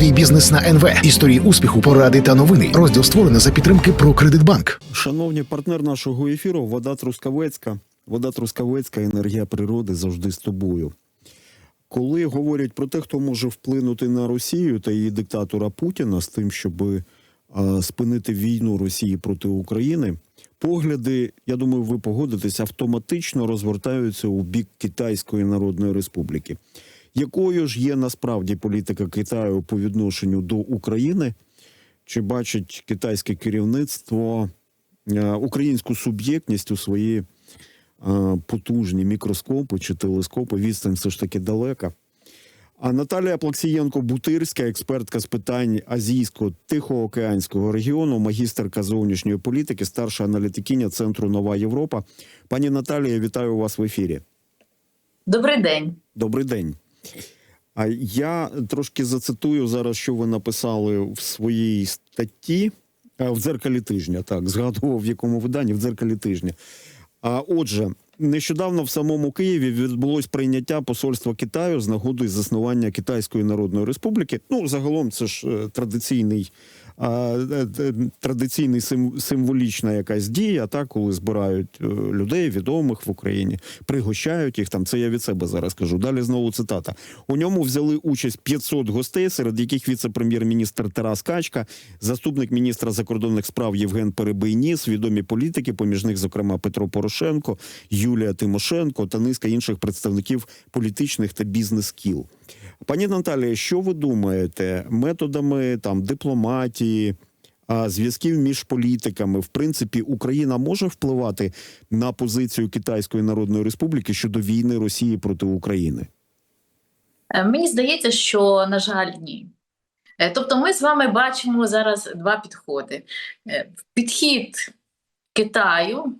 Свій бізнес на НВ. Історії успіху, поради та новини. Розділ створений за підтримки про Кредитбанк. Шановні партнер нашого ефіру, вода Трускавецька. Вода Трускавецька, енергія природи завжди з тобою. Коли говорять про те, хто може вплинути на Росію та її диктатора Путіна з тим, щоб спинити війну Росії проти України, погляди, я думаю, ви погодитесь, автоматично розгортаються у бік Китайської Народної Республіки. Якою ж є насправді політика Китаю по відношенню до України? Чи бачить китайське керівництво е, українську суб'єктність у свої е, потужні мікроскопи чи телескопи? Відстань все ж таки далека. А Наталія Плаксієнко-Бутирська, експертка з питань азійсько-тихоокеанського регіону, магістерка зовнішньої політики, старша аналітикиня Центру Нова Європа. Пані Наталія, вітаю вас в ефірі. Добрий день. Добрий день. Я трошки зацитую зараз, що ви написали в своїй статті в дзеркалі тижня. Так, згадував в якому виданні в дзеркалі тижня. А отже, нещодавно в самому Києві відбулось прийняття посольства Китаю з нагоди заснування Китайської Народної Республіки. Ну, загалом, це ж е, традиційний. Е, е, Традиційний сим- символічна якась дія, так, коли збирають е, людей відомих в Україні, пригощають їх там. Це я від себе зараз кажу. Далі знову цитата. У ньому взяли участь 500 гостей, серед яких віце-прем'єр-міністр Тарас Качка, заступник міністра закордонних справ Євген Перебийніс, відомі політики, поміж них, зокрема, Петро Порошенко, Юлія Тимошенко та низка інших представників політичних та бізнес-кіл. Пані Наталія, що ви думаєте методами там дипломатії? Зв'язків між політиками, в принципі, Україна може впливати на позицію Китайської Народної Республіки щодо війни Росії проти України. Е, Мені здається, що на жаль, ні. Е, Тобто, ми з вами бачимо зараз два підходи: Е, підхід Китаю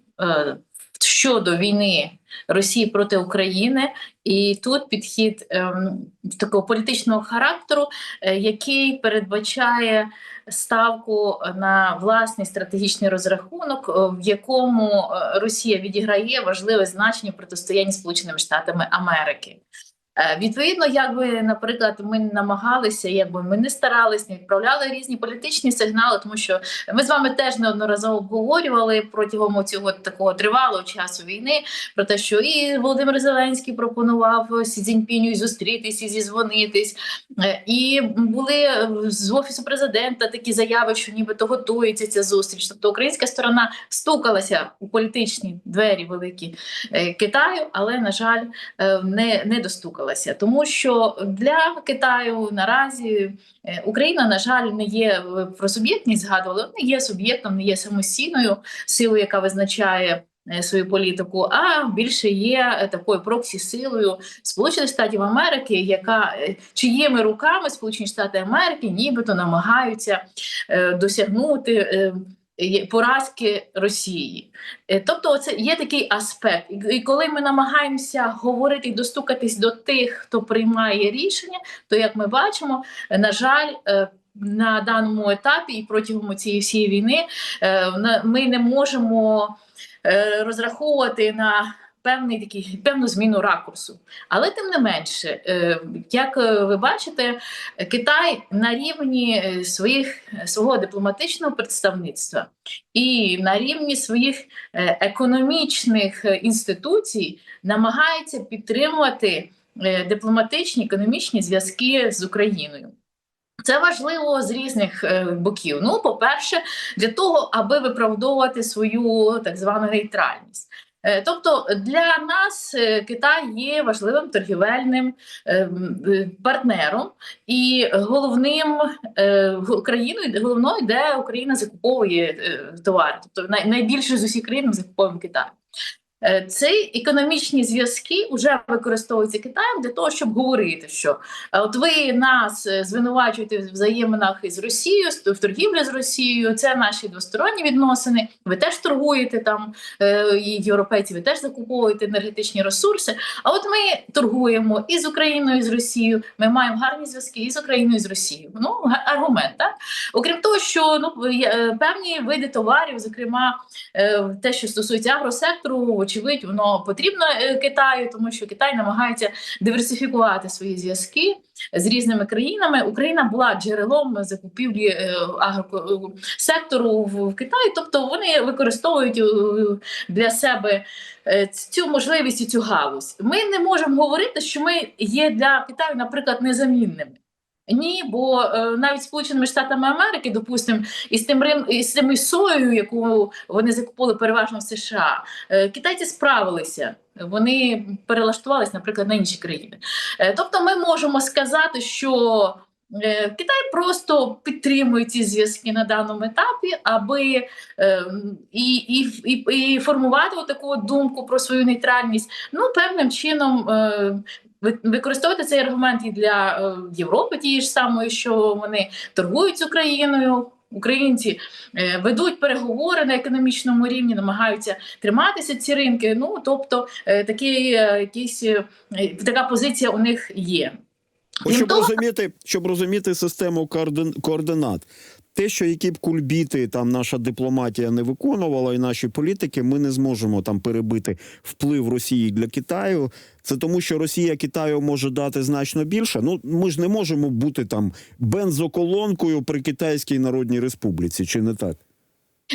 щодо війни Росії проти України, і тут підхід ем, такого політичного характеру, е, який передбачає ставку на власний стратегічний розрахунок, е, в якому е, Росія відіграє важливе значення протистоянні Сполученими Штатами Америки. Е, Відповідно, якби, наприклад, ми намагалися, якби ми не старались, не відправляли різні політичні сигнали, тому що ми з вами теж неодноразово обговорювали протягом цього такого тривалого часу війни про те, що і Володимир Зеленський пропонував Сі Цзіньпіню зустрітись і зізвонитись, Е, і були з офісу президента такі заяви, що нібито готується ця зустріч. Тобто українська сторона стукалася у політичні двері великі е, Китаю, але на жаль, не, не достукалася, тому що для Китаю наразі е, Україна, на жаль, не є про суб'єктність згадували, не є суб'єктом, не є самостійною силою, яка визначає. е, Свою політику, а більше є е, такою проксі-силою Сполучених Штатів Америки, яка е, чиїми руками Сполучені Штати Америки нібито намагаються е, досягнути е, поразки Росії. Е, Тобто, це є такий аспект. І- коли ми намагаємося говорити і достукатись до тих, хто приймає рішення, то як ми бачимо, на жаль, е, на даному етапі і протягом цієї всієї війни е, ми не можемо розраховувати на. Певний такий певну зміну ракурсу, але тим не менше, е, як е, ви бачите, Китай на рівні е, своїх свого дипломатичного представництва і на рівні своїх економічних інституцій намагається підтримувати дипломатичні економічні зв'язки з Україною. Це важливо з різних боків. Ну, по-перше, для того, аби виправдовувати свою так звану нейтральність. Е, Тобто для нас е, Китай є важливим торгівельним е, партнером і головним країною, головною, де Україна закуповує товари. Тобто найбільше з усіх країн ми закуповуємо Китай. Е, Ці економічні зв'язки вже використовуються Китаєм для того, щоб говорити, що е, от ви нас е, звинувачуєте в взаєминах із Росією, в торгівлі з Росією. Це наші двосторонні відносини. Ви теж торгуєте там, і європейці, ви теж закуповуєте енергетичні ресурси. А от ми торгуємо і з Україною, і з Росією. Ми маємо гарні зв'язки і з Україною, і з Росією. Ну аргумент, так окрім того, що ну певні види товарів, зокрема те, що стосується агросектору, вочевидь, воно потрібно е, Китаю, тому що Китай намагається диверсифікувати свої зв'язки з різними країнами. Україна була джерелом закупівлі е, агросектору в, в Китаї, тобто вони використовують е, для себе е, цю можливість і цю галузь. Ми не можемо говорити, що ми є для Китаю, наприклад, незамінними. Ні, бо е, навіть Сполученими Штатами Америки, допустимо, із тим рин, із тим соєю, яку вони закупили переважно в США, е, китайці справилися. Вони перелаштувалися, наприклад, на інші країни. Е, тобто, ми можемо сказати, що е, Китай просто підтримує ці зв'язки на даному етапі, аби е, і, і, і, і формувати таку думку про свою нейтральність. Ну, певним чином. Е, Використовувати цей аргумент і для е, Європи, тієї ж самої, що вони торгують з Україною. Українці е, ведуть переговори на економічному рівні, намагаються триматися ці ринки. Ну тобто, е, такі, якісь, така позиція у них є. Щоб того- розуміти, щоб розуміти систему координ- координат, те, що які б кульбіти там наша дипломатія не виконувала, і наші політики, ми не зможемо там перебити вплив Росії для Китаю. Це тому, що Росія Китаю може дати значно більше. Ну ми ж не можемо бути там бензоколонкою при Китайській Народній Республіці, чи не так?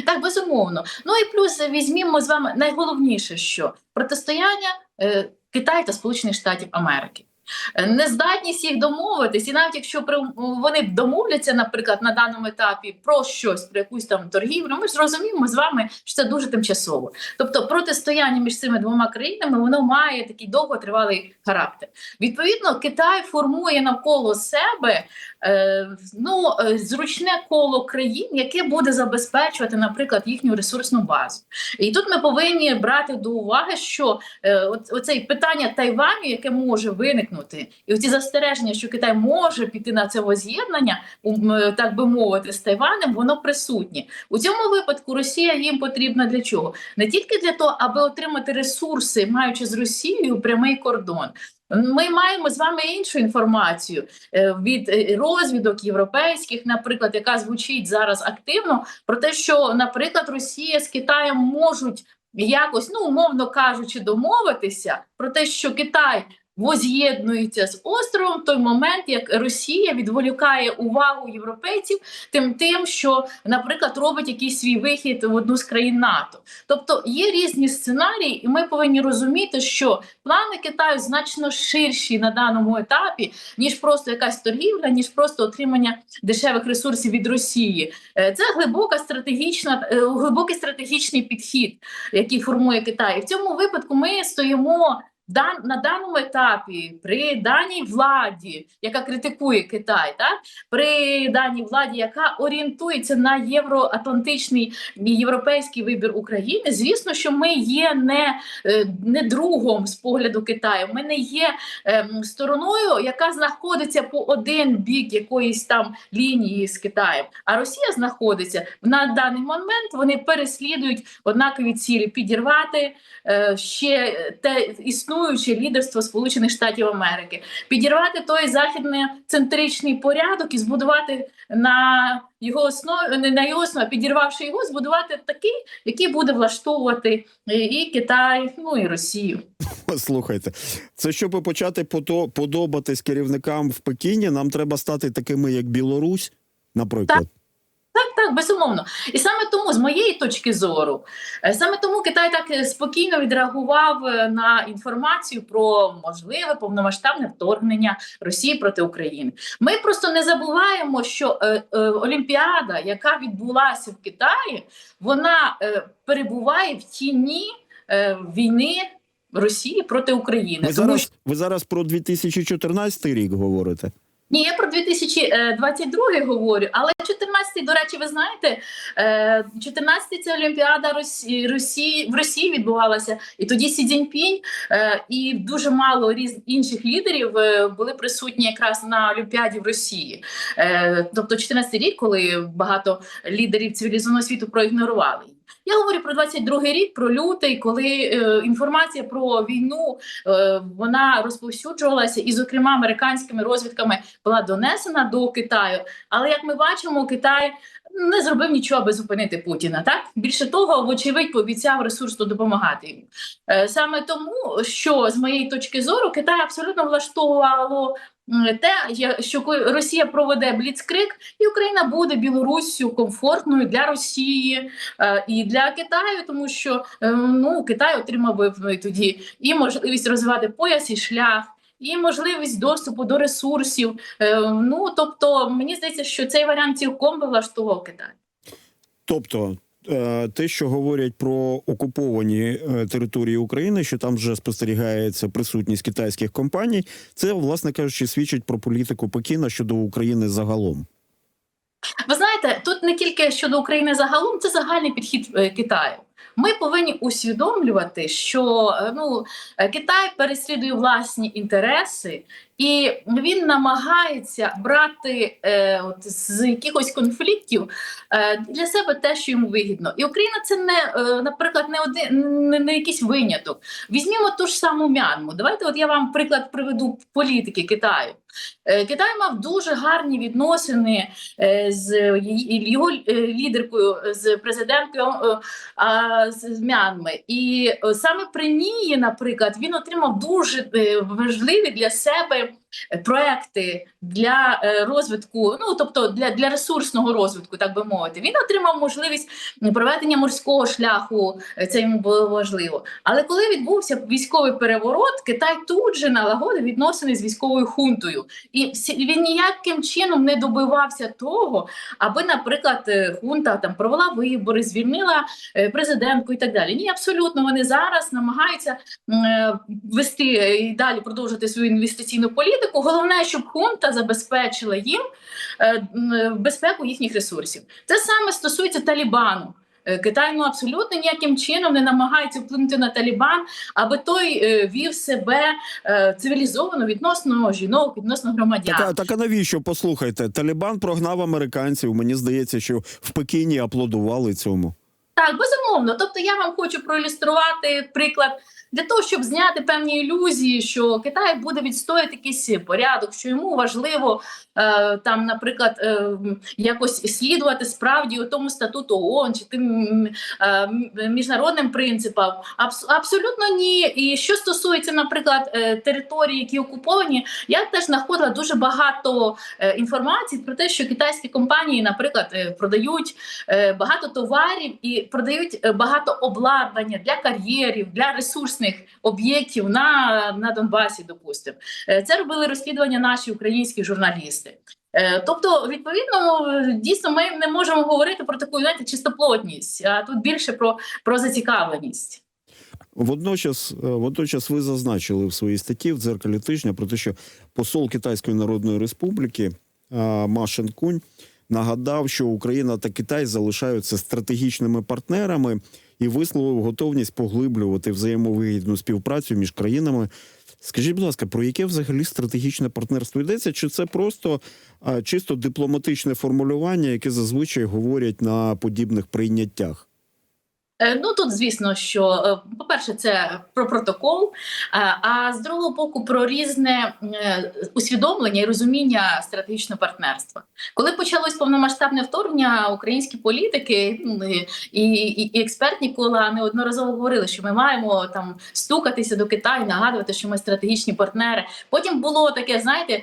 Так, безумовно. Ну і плюс візьмімо з вами найголовніше, що протистояння е, Китаю та Сполучених Штатів Америки. Нездатність їх домовитись, і навіть якщо вони домовляться, наприклад, на даному етапі про щось, про якусь там торгівлю, ми ж розуміємо з вами, що це дуже тимчасово. Тобто, протистояння між цими двома країнами воно має такий довготривалий характер. Відповідно, Китай формує навколо себе е, ну, е, зручне коло країн, яке буде забезпечувати, наприклад, їхню ресурсну базу. І тут ми повинні брати до уваги, що е, оце питання Тайваню, яке може виникнути, і оці застереження, що Китай може піти на це воз'єднання, так би мовити, з Тайванем, воно присутнє. У цьому випадку Росія їм потрібна для чого? Не тільки для того, аби отримати ресурси, маючи з Росією прямий кордон. Ми маємо з вами іншу інформацію е, від е, розвідок європейських, наприклад, яка звучить зараз активно, про те, що, наприклад, Росія з Китаєм можуть якось, ну умовно кажучи, домовитися про те, що Китай воз'єднується з островом в той момент, як Росія відволікає увагу європейців тим, тим, що, наприклад, робить якийсь свій вихід в одну з країн НАТО. Тобто є різні сценарії, і ми повинні розуміти, що плани Китаю значно ширші на даному етапі, ніж просто якась торгівля, ніж просто отримання дешевих ресурсів від Росії. Е, Це глибока стратегічна, е, глибокий стратегічний підхід, який формує Китай. І в цьому випадку ми стоїмо. Дан- На даному етапі при даній владі, яка критикує Китай, так при даній владі, яка орієнтується на євроатлантичний європейський вибір України, звісно, що ми є не, е, не другом з погляду Китаю. Ми не є ем, стороною, яка знаходиться по один бік якоїсь там лінії з Китаєм. А Росія знаходиться на даний момент. Вони переслідують однакові цілі підірвати е, ще те існуюче лідерство Сполучених Штатів Америки, підірвати той західно-центричний порядок і збудувати на його основі, не на його основі, а підірвавши його, збудувати такий, який буде влаштовувати і Китай, ну і Росію. Слухайте, це щоб почати подобатись керівникам в Пекіні, нам треба стати такими, як Білорусь, наприклад. Так, так, безумовно. І саме тому, з моєї точки зору, е, саме тому Китай так е, спокійно відреагував е, на інформацію про можливе повномасштабне вторгнення Росії проти України. Ми просто не забуваємо, що е, е, Олімпіада, яка відбулася в Китаї, вона е, перебуває в тіні е, війни Росії проти України. Ви зараз, ви зараз про 2014 рік говорите. Ні, я про 2022 говорю, але 14-й, до речі, ви знаєте, 14-й це Олімпіада Росії, в Росії відбувалася, і тоді Сі Цзіньпінь е, і дуже мало різ інших лідерів е, були присутні якраз на Олімпіаді в Росії. Е, Тобто 14-й рік, коли багато лідерів цивілізованого світу проігнорували. Я говорю про 22-й рік, про лютий, коли е, інформація про війну е, вона розповсюджувалася, і, зокрема, американськими розвідками була донесена до Китаю. Але як ми бачимо, Китай не зробив нічого, аби зупинити Путіна. Так більше того, вочевидь, пообіцяв ресурсно допомагати йому. Е, Саме тому, що з моєї точки зору Китай абсолютно влаштовувало те, що Росія проведе бліцкрик, і Україна буде Білоруссю комфортною для Росії е, і для Китаю, тому що е, ну Китай отримав би тоді і можливість розвивати пояс і шлях. І можливість доступу до ресурсів. Е, ну тобто, мені здається, що цей варіант цілком би влаштовував Китай. Тобто, те, що говорять про окуповані е, території України, що там вже спостерігається присутність китайських компаній, це, власне кажучи, свідчить про політику Пекіна щодо України загалом. Ви знаєте, тут не тільки щодо України загалом, це загальний підхід е, Китаю. Ми повинні усвідомлювати, що е, ну е, Китай переслідує власні інтереси, і він намагається брати е, от, з якихось конфліктів е, для себе те, що йому вигідно. І Україна це не, е, наприклад, не один не, не якийсь виняток. Візьмімо ту ж саму Мянму. Давайте, от я вам приклад приведу політики Китаю. Е, Китай мав дуже гарні відносини е, з його е, лідеркою, з з Мянми. І саме при ній, наприклад, він отримав дуже важливі для себе проекти для е, розвитку, ну тобто для, для ресурсного розвитку, так би мовити. Він отримав можливість проведення морського шляху, е, це йому було важливо. Але коли відбувся військовий переворот, Китай тут же налагодив відносини з військовою хунтою. І він ніяким чином не добивався того, аби, наприклад, е, хунта там провела вибори, звільнила е, президентку і так далі. Ні, абсолютно вони зараз намагаються е, вести е, і далі продовжити свою інвестиційну політику. Головне, щоб хунта забезпечила їм е, е, безпеку їхніх ресурсів. Це саме стосується Талібану. Е, Китай ну абсолютно ніяким чином не намагається вплинути на Талібан, аби той вів себе цивілізовано відносно жінок, відносно громадян. Так, так а навіщо? Послухайте, Талібан прогнав американців. Мені здається, що в Пекіні аплодували цьому. Так, безумовно. Тобто я вам хочу проілюструвати приклад для того, щоб зняти певні ілюзії, що Китай буде відстояти якийсь порядок, що йому важливо там, наприклад, е, якось слідувати справді у тому статуту ООН чи тим е, міжнародним принципам. Абс- абсолютно ні. І що стосується, наприклад, е, територій, які окуповані, я теж знаходила дуже багато е, інформації про те, що китайські компанії, наприклад, е, продають е, багато товарів і продають е, багато обладнання для кар'єрів, для ресурсних об'єктів на, на Донбасі. Допустимо, Е, це робили розслідування наші українські журналісти. Е, Тобто, відповідно, дійсно, ми не можемо говорити про таку знаєте, чистоплотність, а тут більше про, про зацікавленість. Водночас, е, водночас, ви зазначили в своїй статті в дзеркалі тижня про те, що посол Китайської Народної Республіки е, Ма Шенкунь нагадав, що Україна та Китай залишаються стратегічними партнерами і висловив готовність поглиблювати взаємовигідну співпрацю між країнами. Скажіть, будь ласка, про яке взагалі стратегічне партнерство йдеться? Чи це просто а, чисто дипломатичне формулювання, яке зазвичай говорять на подібних прийняттях? Е, Ну тут, звісно, що е, по-перше, це про протокол, е, а з другого боку, про різне усвідомлення і розуміння стратегічного партнерства. Коли почалось повномасштабне вторгнення, українські політики і, і, і експертні кола неодноразово говорили, що ми маємо там стукатися до Китаю, нагадувати, що ми стратегічні партнери. Потім було таке, знаєте.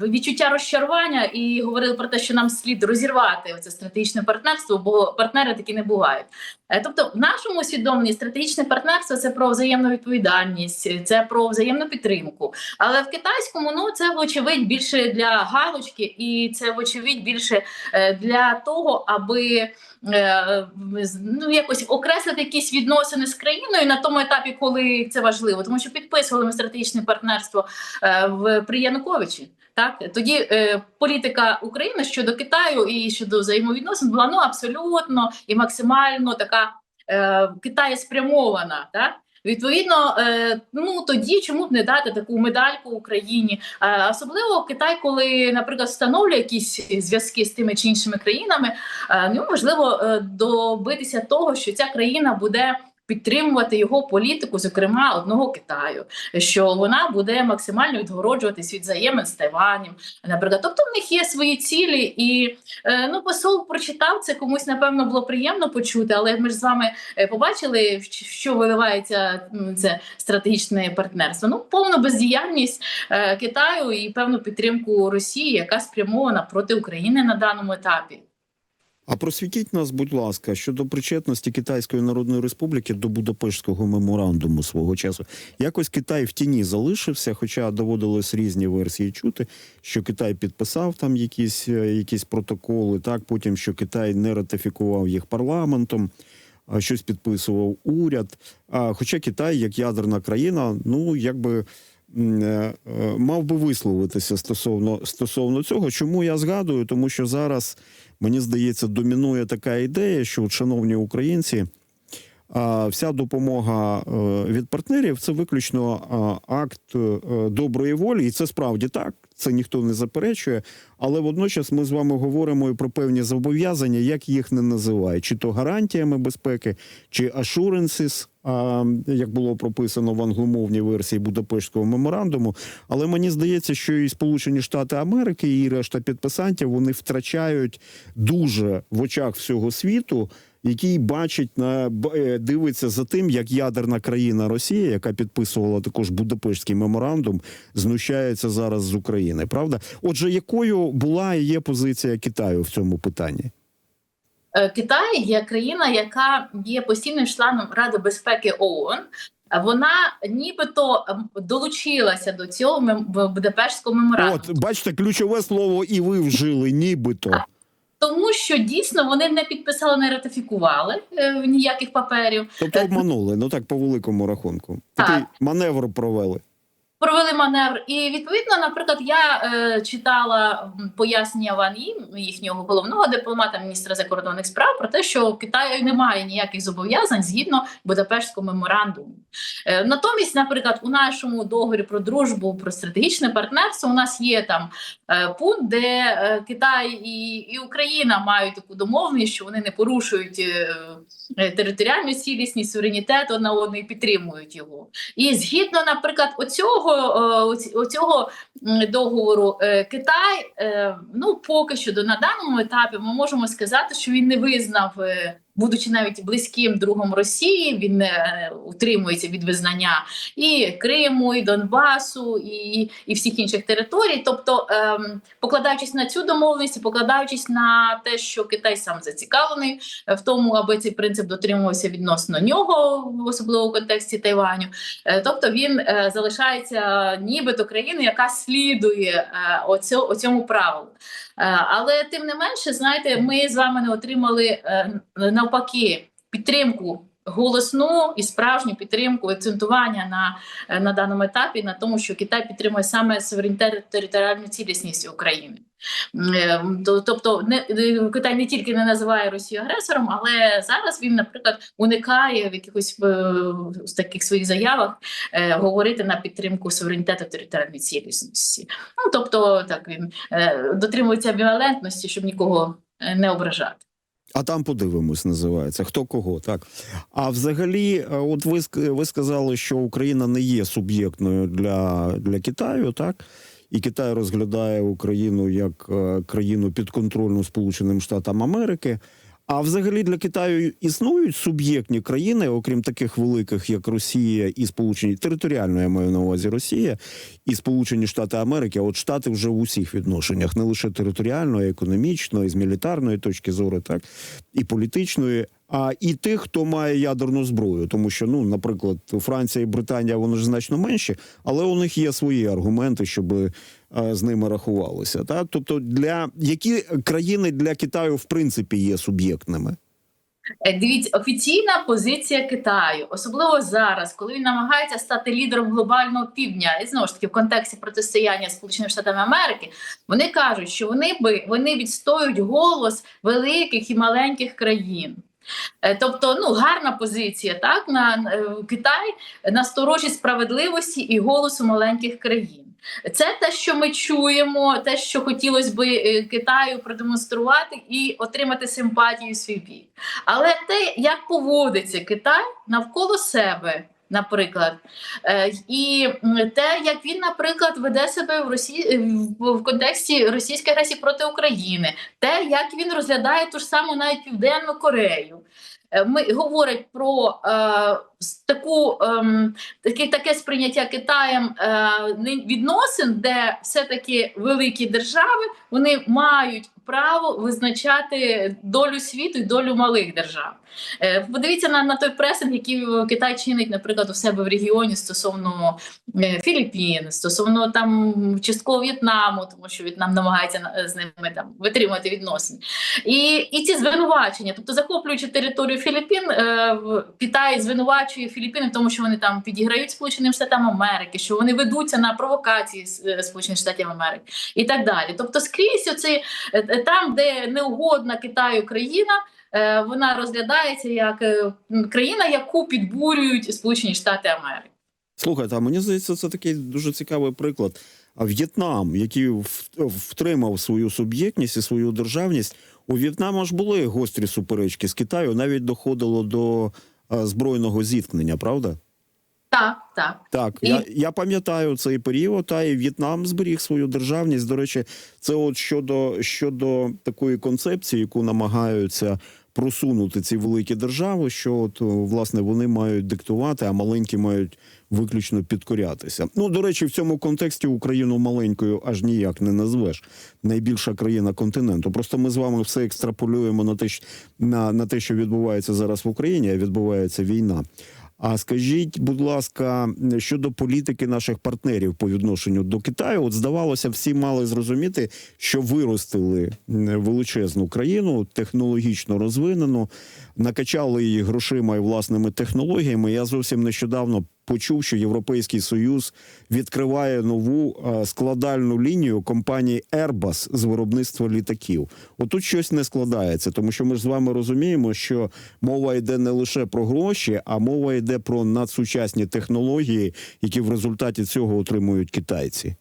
Відчуття розчарування і говорили про те, що нам слід розірвати це стратегічне партнерство, бо партнери такі не бувають. Е, Тобто, в нашому усвідомленні стратегічне партнерство це про взаємну відповідальність, це про взаємну підтримку. Але в китайському ну це вочевидь більше для галочки, і це вочевидь більше е, для того, аби е, ну якось окреслити якісь відносини з країною на тому етапі, коли це важливо, тому що підписували ми стратегічне партнерство в при Януковичі. Так тоді е, політика України щодо Китаю і щодо взаємовідносин була ну абсолютно і максимально така е, Китаю спрямована. Так Відповідно, е, ну тоді чому б не дати таку медальку Україні? Е, Особливо Китай, коли, наприклад, встановлює якісь зв'язки з тими чи іншими країнами, е, йому важливо е, добитися того, що ця країна буде. Підтримувати його політику, зокрема одного Китаю, що вона буде максимально відгороджуватись від взаємин з Тайванем, наприклад. Тобто в них є свої цілі, і е, ну посол прочитав це комусь, напевно, було приємно почути, але ми ж з вами е, побачили, що виливається це стратегічне партнерство. Ну, повну бездіяльність е, Китаю і певну підтримку Росії, яка спрямована проти України на даному етапі. А просвітіть нас, будь ласка, щодо причетності Китайської Народної Республіки до Будапештського меморандуму свого часу. Якось Китай в тіні залишився, хоча доводилось різні версії чути, що Китай підписав там якісь, е, якісь протоколи, так потім що Китай не ратифікував їх парламентом. Щось підписував уряд. А хоча Китай, як ядерна країна, ну якби мав би висловитися стосовно стосовно цього. Чому я згадую? Тому що зараз мені здається, домінує така ідея, що, шановні українці, а, вся допомога е, від партнерів це виключно акт е, доброї волі, і це справді так. Це ніхто не заперечує, але водночас ми з вами говоримо і про певні зобов'язання, як їх не називають, чи то гарантіями безпеки, чи assurances, а, як було прописано в англомовній версії Будапештського меморандуму. Але мені здається, що і Сполучені Штати Америки, і решта підписантів вони втрачають дуже в очах всього світу. Який бачить на е, дивиться за тим, як ядерна країна Росія, яка підписувала також Будапештський меморандум, знущається зараз з України. Правда, отже, якою була і є позиція Китаю в цьому питанні? Е, Китай є країна, яка є постійним членом Ради безпеки ООН. Вона нібито ем, долучилася до цього Будапештського меморандуму. От бачите, ключове слово, і ви вжили, нібито. Тому що дійсно вони не підписали, не ратифікували е, ніяких паперів. Тобто обманули, ну так по великому рахунку. Так. Маневр провели. Провели маневр, і відповідно, наприклад, я е, читала пояснення Ван Ї, їхнього головного дипломата, міністра закордонних справ, про те, що в Китаю немає ніяких зобов'язань згідно Будапештського меморандуму. Е, натомість, наприклад, у нашому договорі про дружбу, про стратегічне партнерство, у нас є там е, пункт, де е, Китай і, і Україна мають таку домовленість, що вони не порушують е, територіальну цілісність, суверенітет одна одної, підтримують його. І згідно, наприклад, оцього, е, оцього договору е, Китай, е, ну поки що на даному етапі ми можемо сказати, що він не визнав. Будучи навіть близьким другом Росії, він е, утримується від визнання і Криму, і Донбасу, і, і всіх інших територій. Тобто, ем, покладаючись на цю домовленість, покладаючись на те, що Китай сам зацікавлений е, в тому, аби цей принцип дотримувався відносно нього, особливо в контексті Тайваню. Е, Тобто він е, залишається нібито країною, яка слідує е, оцю, оцьому правилу. Е, Але тим не менше, знаєте, ми з вами не отримали е, навпаки підтримку. Голосну і справжню підтримку акцентування на, е, на даному етапі на тому, що Китай підтримує саме суверенітет територіальну цілісність України. Е, Тобто, не е, Китай не тільки не називає Росію агресором, але зараз він, наприклад, уникає в якихось з таких своїх заявах е, говорити на підтримку суверенітету територіальної цілісності. Ну тобто, так він е, дотримується амбівалентності, щоб нікого не ображати. А там подивимось, називається хто кого, так. А взагалі, е, от ви ви сказали, що Україна не є суб'єктною для, для Китаю, так? І Китай розглядає Україну як е, країну підконтрольну Сполученим Штатам Америки. А взагалі для Китаю існують суб'єктні країни, окрім таких великих, як Росія і Сполучені територіально, я маю на увазі Росія і Сполучені Штати Америки. От штати вже в усіх відношеннях, не лише територіально, а економічно, і з мілітарної точки зору, так і політичної. А і тих, хто має ядерну зброю, тому що, ну, наприклад, Франція і Британія вони ж значно менші, але у них є свої аргументи, щоб е, з ними рахувалися. Так? Тобто, для які країни для Китаю в принципі є суб'єктними? Е, Дивіться, офіційна позиція Китаю, особливо зараз, коли він намагається стати лідером глобального півдня, і знову ж таки в контексті протистояння Сполученими Штатами Америки, вони кажуть, що вони би вони відстоюють голос великих і маленьких країн. Е, Тобто, ну гарна позиція, так на е, Китай на сторожі справедливості і голосу маленьких країн. Це те, що ми чуємо, те, що хотілося би е, Китаю продемонструвати і отримати симпатію свій бік. Але те, як поводиться Китай навколо себе, наприклад, е, і те, як він, наприклад, веде себе в Росії в, контексті російської агресії проти України, те, як він розглядає ту ж саму навіть Південну Корею. Е, Ми говорить про е, таку ем, таке, таке сприйняття Китаєм е, відносин, де все-таки великі держави вони мають право визначати долю світу і долю малих держав. Е, Подивіться на, на той пресинг, який Китай чинить, наприклад, у себе в регіоні стосовно е, Філіппін, стосовно там частково В'єтнаму, тому що В'єтнам намагається з ними там витримати відносини. І, і ці звинувачення, тобто захоплюючи територію Філіппін, Китай звинувачує Філіппіни в тому, що вони там підіграють Сполученим Штатам Америки, що вони ведуться на провокації е, Сполучених Штатів Америки і так далі. Тобто, скрізь оці, е, е, там, де неугодна Китаю країна. Вона розглядається як країна, яку підбурюють Сполучені Штати Америки. Слухайте, а мені здається, це такий дуже цікавий приклад. А В'єтнам, який втримав свою суб'єктність і свою державність, у В'єтнаму ж були гострі суперечки з Китаю, навіть доходило до збройного зіткнення, правда? Так, так. Так, І- я, я пам'ятаю цей період, та і В'єтнам зберіг свою державність. До речі, це от щодо, щодо такої концепції, яку намагаються просунути ці великі держави, що от, власне вони мають диктувати, а маленькі мають виключно підкорятися. Ну, до речі, в цьому контексті Україну маленькою аж ніяк не назвеш. Найбільша країна континенту. Просто ми з вами все екстраполюємо на те, на, на те, що відбувається зараз в Україні, а відбувається війна. А скажіть, будь ласка, щодо політики наших партнерів по відношенню до Китаю, от здавалося, всі мали зрозуміти, що виростили величезну країну, технологічно розвинену, накачали її грошима і власними технологіями. Я зовсім нещодавно почув, що Європейський Союз відкриває нову е, складальну лінію компанії Airbus з виробництва літаків. Отут щось не складається, тому що ми ж з вами розуміємо, що мова йде не лише про гроші, а мова йде про надсучасні технології, які в результаті цього отримують китайці.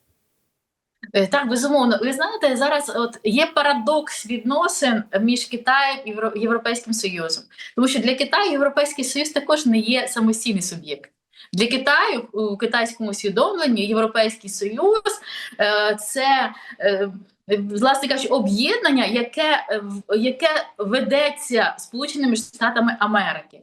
Е, Так, безумовно. Ви знаєте, зараз от є парадокс відносин між Китаєм і Європейським Союзом, тому що для Китаю Європейський Союз також не є самостійний суб'єкт. Для Китаю у китайському свідомленні Європейський Союз е, це е, власне кажучи, об'єднання, яке, е, яке ведеться Сполученими Штатами Америки.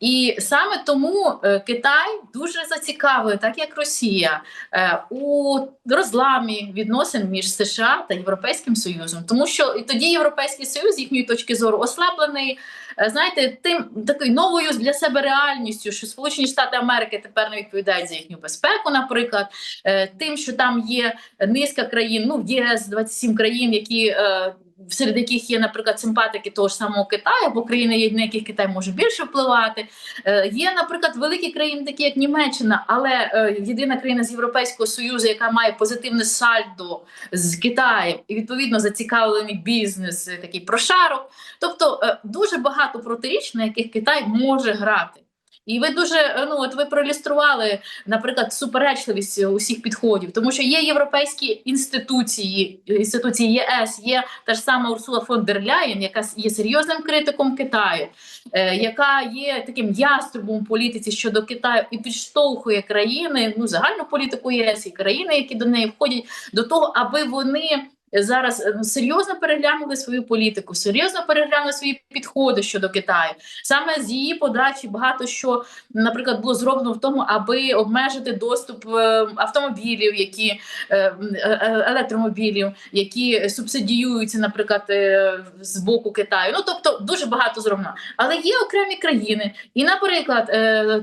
І саме тому е, Китай дуже зацікавлений, так як Росія, е, у розламі відносин між США та Європейським Союзом, тому що і тоді Європейський Союз з їхньої точки зору ослаблений. Знаєте, тим такою новою для себе реальністю, що Сполучені Штати Америки тепер не відповідають за їхню безпеку, наприклад, тим, що там є низка країн, ну в ЄС 27 країн, які е, серед яких є, наприклад, симпатики того ж самого Китаю, або країни, є- на яких Китай може більше впливати. Е, Є, наприклад, великі країни, такі як Німеччина, але е, єдина країна з Європейського Союзу, яка має позитивне сальдо з Китаєм, і відповідно зацікавлений бізнес, такий прошарок. Тобто дуже багато протиріч, на яких Китай може грати. І ви дуже е, ну от ви проілюстрували, наприклад, суперечливість е, усіх підходів, тому що є європейські інституції, інституції ЄС, є та ж сама Урсула фон дер Ляєн, яка є серйозним критиком Китаю, е, яка є таким яструбом політиці щодо Китаю і підштовхує країни, ну загальну політику ЄС і країни, які до неї входять, до того, аби вони. Зараз е, ну, серйозно переглянули свою політику, серйозно переглянули свої підходи щодо Китаю. Саме з її подачі багато що, наприклад, було зроблено в тому, аби обмежити доступ е, автомобілів, які е, електромобілів, які субсидіюються, наприклад, з боку Китаю. Ну тобто дуже багато зроблено. Але є окремі країни, і, наприклад,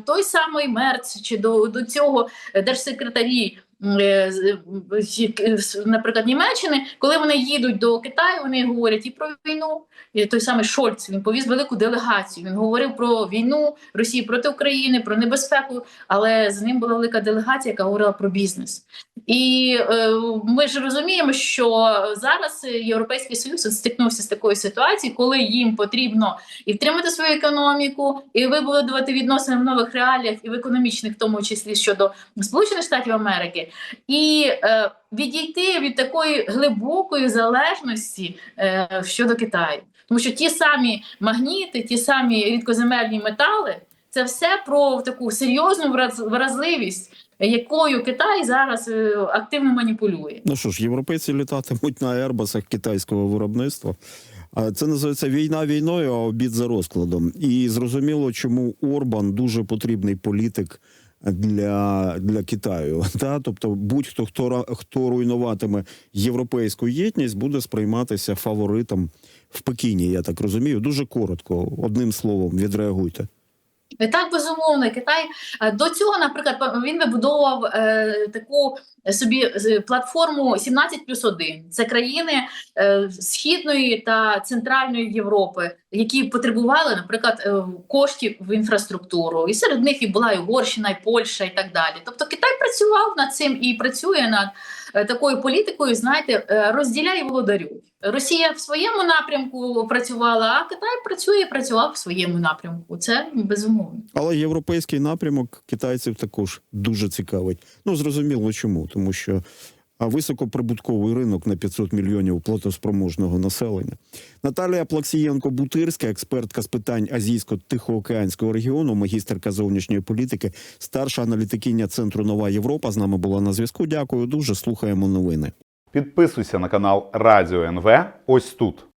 той самий Мерц чи до, до цього держсекретарі наприклад, Німеччини, коли вони їдуть до Китаю, вони говорять і про війну. І той самий Шольц він повіз велику делегацію. Він говорив про війну Росії проти України, про небезпеку, але з ним була велика делегація, яка говорила про бізнес. І е, ми ж розуміємо, що зараз Європейський Союз стикнувся з такою ситуацією, коли їм потрібно і втримати свою економіку, і вибудувати відносини в нових реаліях, і в економічних, в тому числі щодо Сполучених Штатів Америки, і е, відійти від такої глибокої залежності е, щодо Китаю. Тому що ті самі магніти, ті самі рідкоземельні метали, це все про таку серйозну враз- вразливість, якою Китай зараз е, активно маніпулює. Ну що ж, європейці літатимуть на ербасах китайського виробництва. Це називається війна війною, а обід за розкладом. І зрозуміло, чому Орбан дуже потрібний політик для, для Китаю. Та? Тобто, будь-хто хто, хто руйнуватиме європейську єдність, буде сприйматися фаворитом в Пекіні. Я так розумію. Дуже коротко, одним словом, відреагуйте. Так, безумовно, Китай е, до цього, наприклад, він вибудовував е, таку собі платформу 17 плюс 1. Це країни е, Східної та Центральної Європи, які потребували, наприклад, е, коштів в інфраструктуру. І серед них і була і Угорщина, і Польща, і так далі. Тобто Китай працював над цим і працює над такою політикою, знаєте, е, розділяй володарю. Росія в своєму напрямку працювала, а Китай працює, працював в своєму напрямку. Це безумовно. Але європейський напрямок китайців також дуже цікавить. Ну зрозуміло, чому, тому що а, високоприбутковий ринок на 500 мільйонів платоспроможного населення. Наталія Плаксієнко-Бутирська, експертка з питань азійсько-тихоокеанського регіону, магістерка зовнішньої політики, старша аналітикиня центру Нова Європа. З нами була на зв'язку. Дякую дуже. Слухаємо новини. Підписуйся на канал Радіо НВ ось тут.